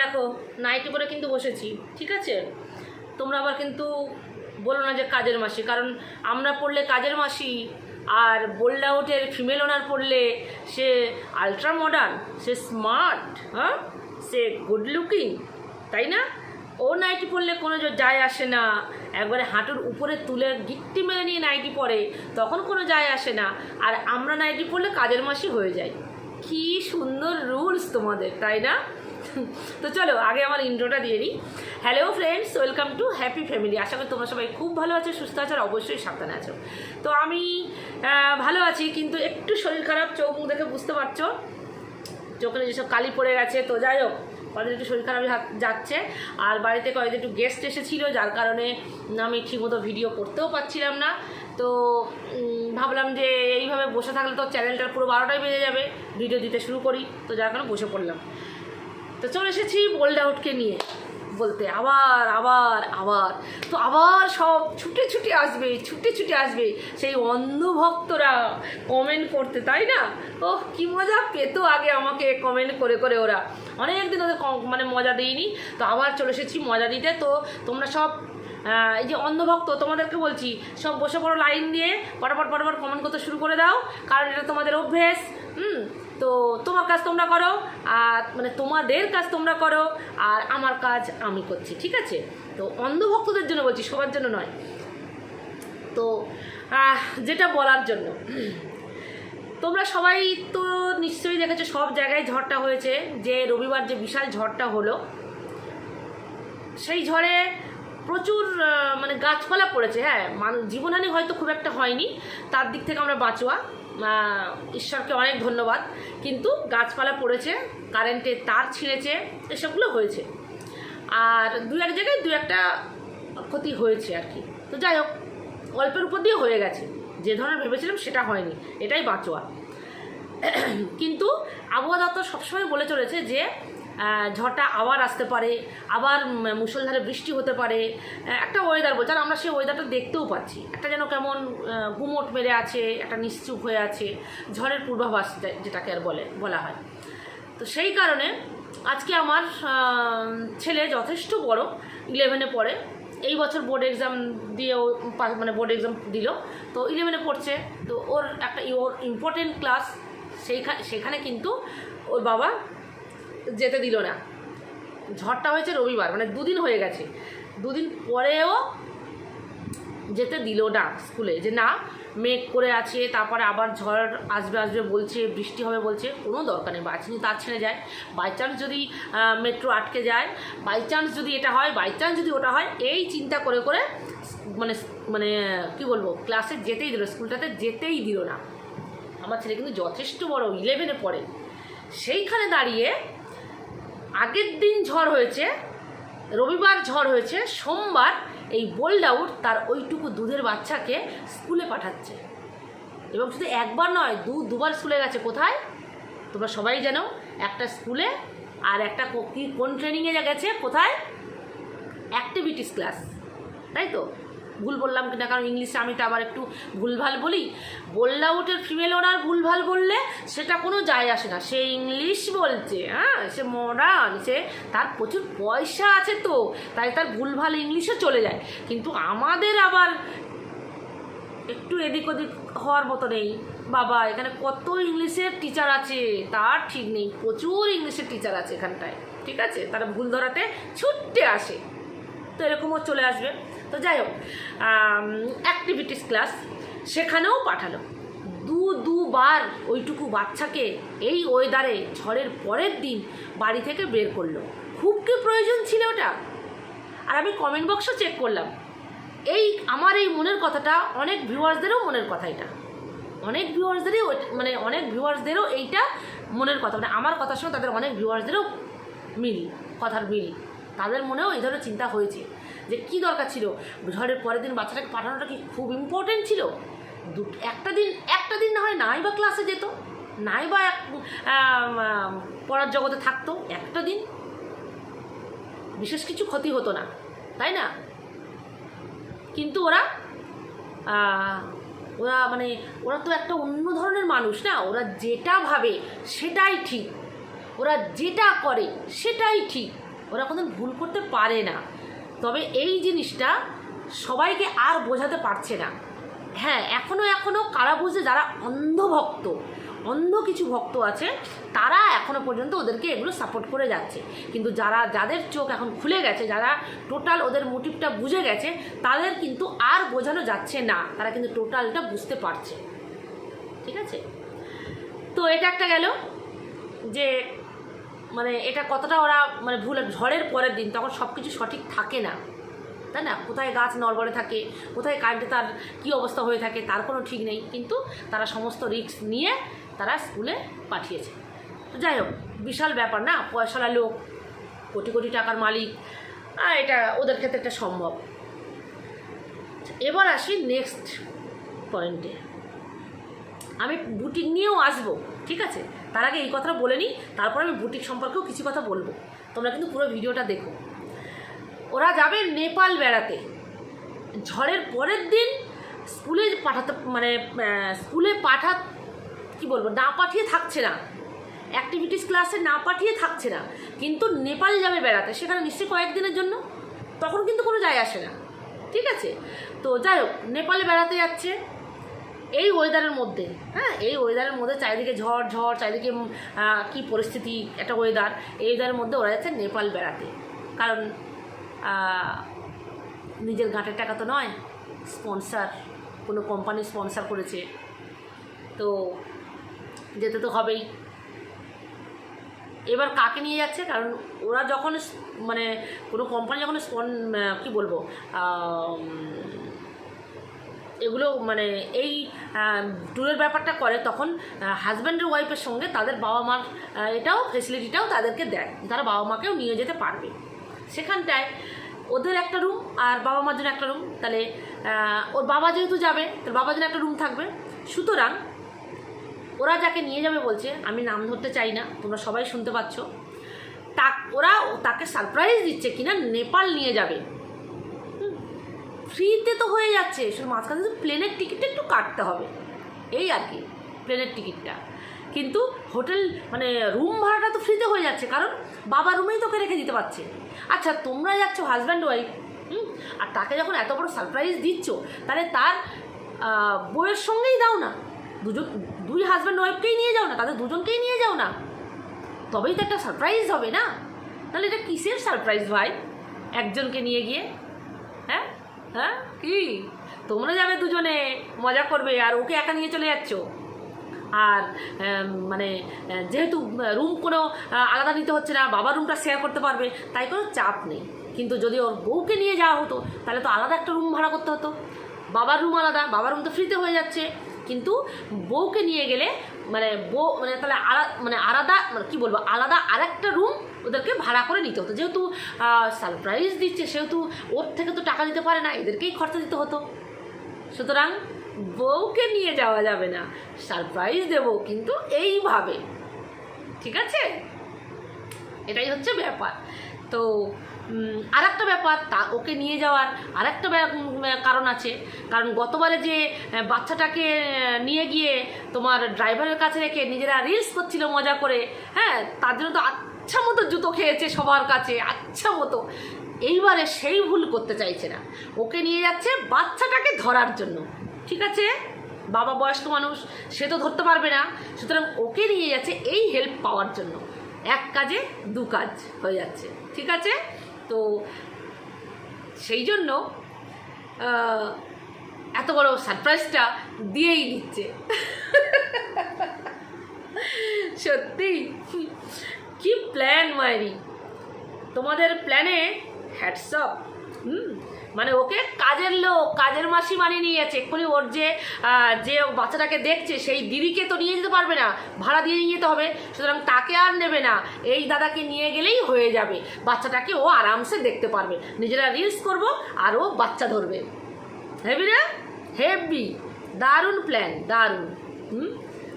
দেখো নাইটি পরে কিন্তু বসেছি, ঠিক আছে? তোমরা আবার কিন্তু বলো না যে কাজের মাসি, কারণ আমরা পড়লে কাজের মাসি, আর বোল্ড আউটের ফিমেল ওনার পড়লে সে আলট্রা মডার্ন সে স্মার্ট হ্যাঁ? সে গুড লুকিং তাই না? ও নাইটি পরলে কোনো যায় আসে না, একবারে হাঁটুর উপরে তুলে গিট্টি মেরে নিয়ে নাইটি পরে তখন কোনো যায় আসে না, আর আমরা নাইটি পরলে কাজের মাসি হয়ে যাই। কি সুন্দর রুলস তোমাদের, তাই না? তো চলো, আগে আমার ইন্ট্রোটা দিয়ে দিই hello friends welcome to happy family আশা করি তোমরা সবাই খুব ভালো আছো, সুস্থ আছো, আর অবশ্যই সাবধানে আছো। তো আমি ভালো আছি, কিন্তু একটু শরীর খারাপ, চোখ মুখ দেখে বুঝতে পারছ? চোখে যেসব কালি পড়ে গেছে, তো যাই হোক, কদিন একটু শরীর খারাপ যাচ্ছে। আর বাড়িতে কয়েকদিন একটু গেস্ট এসেছিল, যার কারণে আমি ঠিকমতো ভিডিও করতেও পারছিলাম না। তো ভাবলাম যে এইভাবে বসে থাকলে তো চ্যানেলটার পুরো বারোটাই বেজে যাবে ভিডিও দিতে শুরু করি, তো যার কারণে বসে পড়লাম। তো চলে এসেছি বোল্ড আউটকে নিয়ে বলতে আবার আবার আবার। তো আবার সব ছুটে ছুটে আসবে, ছুটে ছুটে আসবে সেই অন্ধভক্তরা কমেন্ট করতে, তাই না? ও কি মজা, পেতো আগে আমাকে কমেন্ট করে করে ওরা। অনেক দিন ওদের মানে মজা দিইনি। তো আবার চলে এসেছি মজা দিতে। তো তোমরা সব এই যে অন্ধভক্ত, তোমাদেরকে বলছি, সব বসে পড়ো লাইন দিয়ে পটাপট পটাপট কমেন্ট করতে শুরু করে দাও। কারণ এটা তোমাদের অভ্যেস। হুম? তো তোমার কাজ তোমরা করো, আর মানে তোমাদের কাজ তোমরা করো, আর আমার কাজ আমি করছি, ঠিক আছে? তো অন্ধভক্তদের জন্য বলছি, সবার জন্য নয়। তো যেটা বলার জন্য। তোমরা সবাই তো নিশ্চয়ই দেখেছ, সব জায়গায় ঝড়টা হয়েছে, যে রবিবার যে বিশাল ঝড়টা হলো, সেই ঝড়ে প্রচুর মানে গাছপালা পড়েছে হ্যাঁ মানুষ জীবনহানি হয়তো খুব একটা হয়নি, তার দিক থেকে আমরা বাঁচোয়া। ঈশ্বরকে অনেক ধন্যবাদ। কিন্তু গাছপালা পড়েছে কারেন্টের তার ছিঁড়েছে, এসবগুলো হয়েছে। আর দু এক জায়গায় দু একটা ক্ষতি হয়েছে আর কি। তো যাই হোক, অল্পের উপর দিয়ে হয়ে গেছে। যে ধরনের ভেবেছিলাম সেটা হয়নি, এটাই বাঁচোয়া। কিন্তু আবহাওয়া দপ্তর সবসময় বলে চলেছে যে ঝড়টা আবার আসতে পারে আবার উম, মুষলধারে বৃষ্টি হতে পারে একটা ওয়েদার বলছে। আর আমরা সেই ওয়েদারটা দেখতেও পাচ্ছি। একটা যেন কেমন গুমোট মেরে আছে একটা নিশ্চুপ হয়ে আছে ঝড়ের পূর্বাভাস যেটাকে আর বলে বলা হয়। তো সেই কারণে আজকে আমার ছেলে যথেষ্ট বড় ইলেভেনে পড়ে। এই বছর বোর্ড এক্সাম দিয়েও মানে বোর্ড এক্সাম দিল। তো ইলেভেনে পড়ছে। তো ওর একটা ওর ইম্পর্টেন্ট ক্লাস সেইখানে সেখানে কিন্তু ওর বাবা যেতে দিল না। ঝড়টা হয়েছে রবিবার মানে দুদিন হয়ে গেছে। দুদিন পরেও যেতে দিল না স্কুলে, যে না, মেঘ করে আছে, তারপরে আবার ঝড় আসবে আসবে বলছে, বৃষ্টি হবে বলছে, কোনো দরকার নেই বাঁচিনি তার ছেড়ে যায়। বাই চান্স যদি মেট্রো আটকে যায়, বাই চান্স যদি এটা হয়, বাই চান্স যদি ওটা হয়, এই চিন্তা করে করে মানে মানে কি বলব ক্লাসে যেতেই দিল স্কুলটাতে যেতেই দিল না। আমার ছেলে কিন্তু যথেষ্ট বড় ইলেভেনে পড়ে। সেইখানে দাঁড়িয়ে আগের দিন ঝড় হয়েছে, রবিবার ঝড় হয়েছে, সোমবার এই বোল্ড আউট তার ওইটুকু দুধের বাচ্চাকে স্কুলে পাঠাচ্ছে। এবং শুধু একবার নয়, দু, দুবার স্কুলে গেছে। কোথায়? তোমরা সবাই জানো, একটা স্কুলে আর একটা কি কোন ট্রেনিংয়ে গেছে? কোথায়? অ্যাক্টিভিটিস ক্লাস তাই তো? ভুল বললাম কিনা, কারণ ইংলিশে আমি তো আবার একটু ভুলভাল বলি। বোল্ড আউটের ফিমেল ওনার ভুলভাল বললে সেটা কোনো যায় আসে না। সে ইংলিশ বলছে হ্যাঁ সে মডার্ন সে তার প্রচুর পয়সা আছে তো, তাই তার ভুলভাল ইংলিশে চলে যায়। কিন্তু আমাদের আবার একটু এদিক ওদিক হওয়ার মতো নেই। বাবা, এখানে কত ইংলিশের টিচার আছে, তার ঠিক নেই। প্রচুর ইংলিশের টিচার আছে এখানটায়, ঠিক আছে? তারা ভুল ধরাতে ছুটতে আসে। তো এরকমও চলে আসবে। তো যাই হোক অ্যাক্টিভিটিস ক্লাস সেখানেও পাঠালো। দু, দুবার ওইটুকু বাচ্চাকে এই ওয়েদারে ঝড়ের পরের দিন বাড়ি থেকে বের করল। খুব কি প্রয়োজন ছিল ওটা? আর আমি কমেন্ট বক্সও চেক করলাম। এই আমার এই মনের কথাটা অনেক ভিউয়ার্সদেরও মনের কথা এটা। অনেক ভিউয়ার্সদেরই মানে অনেক ভিউয়ার্সদেরও এইটা মনের কথা। মানে আমার কথার সঙ্গে তাদের অনেক ভিউয়ার্সদেরও মিল, কথার মিল। তাদের মনেও এই ধরনের চিন্তা হয়েছে যে কি দরকার ছিল? ঝড়ের পরের দিন বাচ্চাটাকে পাঠানোটা কি খুব ইম্পর্টেন্ট ছিল? দু, একটা দিন একটা দিন না হয় নাই বা ক্লাসে যেত, নাই বা এক পড়ার জগতে থাকতো, একটা দিন বিশেষ কিছু ক্ষতি হতো না, তাই না? কিন্তু ওরা ওরা মানে ওরা তো একটা অন্য ধরনের মানুষ না, ওরা যেটা ভাবে সেটাই ঠিক, ওরা যেটা করে সেটাই ঠিক। ওরা কোনো ভুল করতে পারে না। তবে এই জিনিসটা সবাইকে আর বোঝাতে পারছে না। হ্যাঁ এখনও এখনও কারা বুঝে যারা অন্ধভক্ত অন্ধ কিছু ভক্ত আছে, তারা এখনও পর্যন্ত ওদেরকে এগুলো সাপোর্ট করে যাচ্ছে। কিন্তু যারা, যাদের চোখ এখন খুলে গেছে, যারা টোটাল ওদের মোটিভটা বুঝে গেছে, তাদের কিন্তু আর বোঝানো যাচ্ছে না। তারা কিন্তু টোটালটা বুঝতে পারছে। ঠিক আছে? তো এটা একটা গেল যে মানে এটা কতটা ওরা মানে ভুল ঝড়ের পরের দিন, তখন সব কিছু সঠিক থাকে না। তাই না? কোথায় গাছ নড়বড়ে থাকে, কোথায় কারেন্টে তার কী অবস্থা হয়ে থাকে, তার কোনো ঠিক নেই। কিন্তু তারা সমস্ত রিস্ক নিয়ে তারা স্কুলে পাঠিয়েছে। তো যাই হোক, বিশাল ব্যাপার না? পয়সালা লোক, কোটি কোটি টাকার মালিক এটা ওদের ক্ষেত্রে এটা সম্ভব। এবার আসি নেক্সট পয়েন্টে আমি বুটিক নিয়েও আসব, ঠিক আছে? তার আগে এই কথাটা বলে নিই, তারপর আমি বুটিক সম্পর্কেও কিছু কথা বলব। তোমরা কিন্তু পুরো ভিডিওটা দেখো। ওরা যাবে নেপাল বেড়াতে। ঝড়ের পরের দিন স্কুলে পাঠাতে মানে স্কুলে পাঠা, কি বলব, না পাঠিয়ে থাকছে না। অ্যাক্টিভিটিস ক্লাসে না পাঠিয়ে থাকছে না। কিন্তু নেপাল যাবে বেড়াতে, সেখানে নিশ্চয়ই কয়েকদিনের জন্য। তখন কিন্তু কোনো যায় আসে না। ঠিক আছে? তো যাই হোক, নেপালে বেড়াতে যাচ্ছে। এই ওয়েদারের মধ্যে হ্যাঁ? এই ওয়েদারের মধ্যে চারিদিকে ঝড় ঝড়, চারিদিকে কি পরিস্থিতি, একটা ওয়েদার এই ওয়েদারের মধ্যে ওরা যাচ্ছে নেপাল বেড়াতে। কারণ নিজের গাঁটের টাকা তো নয় স্পন্সার কোনো কোম্পানি স্পন্সার করেছে। তো, যেতে তো হবেই। এবার কাকে নিয়ে যাচ্ছে? কারণ ওরা যখন মানে কোনো কোম্পানি যখন স্পন কী বলব এগুলো মানে এই ট্যুরের ব্যাপারটা করে, তখন হাজব্যান্ডের ওয়াইফের সঙ্গে তাদের বাবা মার এটাও ফেসিলিটিটাও তাদেরকে দেয়। তারা বাবা মাকেও নিয়ে যেতে পারবে। সেখানটায় ওদের একটা রুম আর বাবা মার জন্য একটা রুম তাহলে ওর বাবা যেহেতু যাবে তার বাবার জন্য একটা রুম থাকবে। সুতরাং, ওরা যাকে নিয়ে যাবে বলছে, আমি নাম ধরতে চাই না, তোমরা সবাই শুনতে পাচ্ছ। তা, ওরা তাকে সারপ্রাইজ দিচ্ছে কিনা, নেপাল নিয়ে যাবে। ফ্রিতে তো হয়ে যাচ্ছে শুধু মাঝখানে শুধু প্লেনের টিকিটটা একটু কাটতে হবে। এই আর কি প্লেনের টিকিটটা। কিন্তু হোটেল মানে রুম ভাড়াটা তো ফ্রিতে হয়ে যাচ্ছে কারণ বাবা রুমেই তোকে রেখে দিতে পারছে। আচ্ছা তোমরা যাচ্ছ হাজব্যান্ড ওয়াইফ হুম? আর তাকে যখন এত বড় সারপ্রাইজ দিচ্ছ তাহলে তার আহ, বউয়ের সঙ্গেই দাও না। দুজন দুই হাজব্যান্ড ওয়াইফকেই নিয়ে যাও না তাদের দুজনকেই নিয়ে যাও না। তবেই তো একটা সারপ্রাইজ হবে না। তাহলে এটা কিসের সারপ্রাইজ ভাই? একজনকে নিয়ে গিয়ে হ্যাঁ? হ্যাঁ? কি? তোমরা যাবে দুজনে মজা করবে আর ওকে একা নিয়ে চলে যাচ্ছ। আর মানে যেহেতু রুম কোনো আলাদা নিতে হচ্ছে না, বাবার রুমটা শেয়ার করতে পারবে, তাই কোনো চাপ নেই। কিন্তু যদি ওর বউকে নিয়ে যাওয়া হতো, তাহলে তো আলাদা একটা রুম ভাড়া করতে হতো। বাবার রুম আলাদা, বাবার রুম তো ফ্রিতে হয়ে যাচ্ছে। কিন্তু বউকে নিয়ে গেলে মানে বউ মানে তাহলে আলাদা মানে আলাদা মানে কী বলব, আলাদা আরেকটা রুম ওদেরকে ভাড়া করে নিতে হতো। যেহেতু সারপ্রাইজ দিচ্ছে, সেহেতু ওর থেকে তো টাকা দিতে পারে না, এদেরকেই খরচা দিতে হতো। সুতরাং বউকে নিয়ে যাওয়া যাবে না সারপ্রাইজ দেবো কিন্তু এইভাবে। ঠিক আছে? এটাই হচ্ছে ব্যাপার। তো আর একটা ব্যাপার, তা ওকে নিয়ে যাওয়ার আর একটা কারণ আছে। কারণ গতবারে যে বাচ্চাটাকে নিয়ে গিয়ে তোমার ড্রাইভারের কাছে রেখে নিজেরা রিলস করছিল মজা করে হ্যাঁ তার জন্য তো আচ্ছা মতো জুতো খেয়েছে সবার কাছে আচ্ছা মতো। এইবারে সেই ভুল করতে চাইছে না। ওকে নিয়ে যাচ্ছে বাচ্চাটাকে ধরার জন্য। ঠিক আছে? বাবা বয়স্ক মানুষ, সে তো ধরতে পারবে না। সুতরাং ওকে নিয়ে যাচ্ছে এই হেল্প পাওয়ার জন্য। এক কাজে দু কাজ হয়ে যাচ্ছে। ঠিক আছে? তো সেই জন্য এত বড় সারপ্রাইজটা দিয়েই দিচ্ছে। সত্যি? কি প্ল্যান মায়েরি তোমাদের প্ল্যানে হ্যাটসঅপ মানে ওকে কাজের লোক, কাজের মাসি বানিয়ে নিয়ে যাচ্ছে এক্ষুনি ওর যে যে বাচ্চাটাকে দেখছে, সেই দিদিকে তো নিয়ে যেতে পারবে না, ভাড়া দিয়ে নিয়ে যেতে হবে। সুতরাং তাকে আর নেবে না। এই দাদাকে নিয়ে গেলেই হয়ে যাবে। বাচ্চাটাকে ও আরামসে দেখতে পারবে। নিজেরা রিলস করব আর ও বাচ্চা ধরবে। হেবি না? হেভি দারুণ প্ল্যান দারুণ। হুম?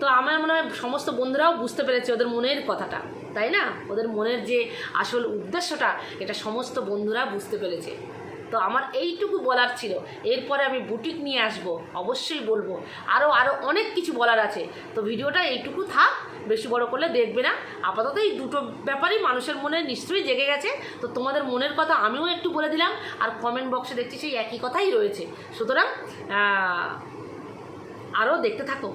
তো আমার মনে হয় সমস্ত বন্ধুরাও বুঝতে পেরেছে ওদের মনের কথাটা, তাই না? ওদের মনের যে আসল উদ্দেশ্যটা, এটা সমস্ত বন্ধুরা বুঝতে পেরেছে। তো আমার এইটুকু বলার ছিল। এরপরে আমি বুটিক নিয়ে আসব, অবশ্যই বলব। আরও আরও অনেক কিছু বলার আছে। তো ভিডিওটা এইটুকু থাক, বেশি বড় করলে দেখবে না। আপাতত এই দুটো ব্যাপারই মানুষের মনে নিশ্চয়ই জেগে গেছে। তো তোমাদের মনের কথা আমিও একটু বলে দিলাম, আর কমেন্ট বক্সে দেখছি সেই একই কথাই রয়েছে। সুতরাং আরও দেখতে থাকো।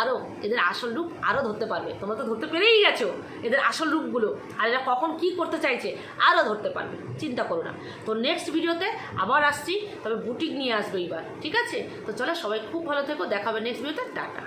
আরও এদের আসল রূপ আরও ধরতে পারবে। তোমরা তো ধরতে পেরেই গেছো এদের আসল রূপগুলো। আর এরা কখন কি করতে চাইছে আরও ধরতে পারবে। চিন্তা করো না। তো নেক্সট ভিডিওতে আবার আসছি, তবে বুটিক নিয়ে আসবে এইবার, ঠিক আছে? তো চলো সবাই খুব ভালো থেকো, দেখাবে নেক্সট ভিডিওতে টাটা।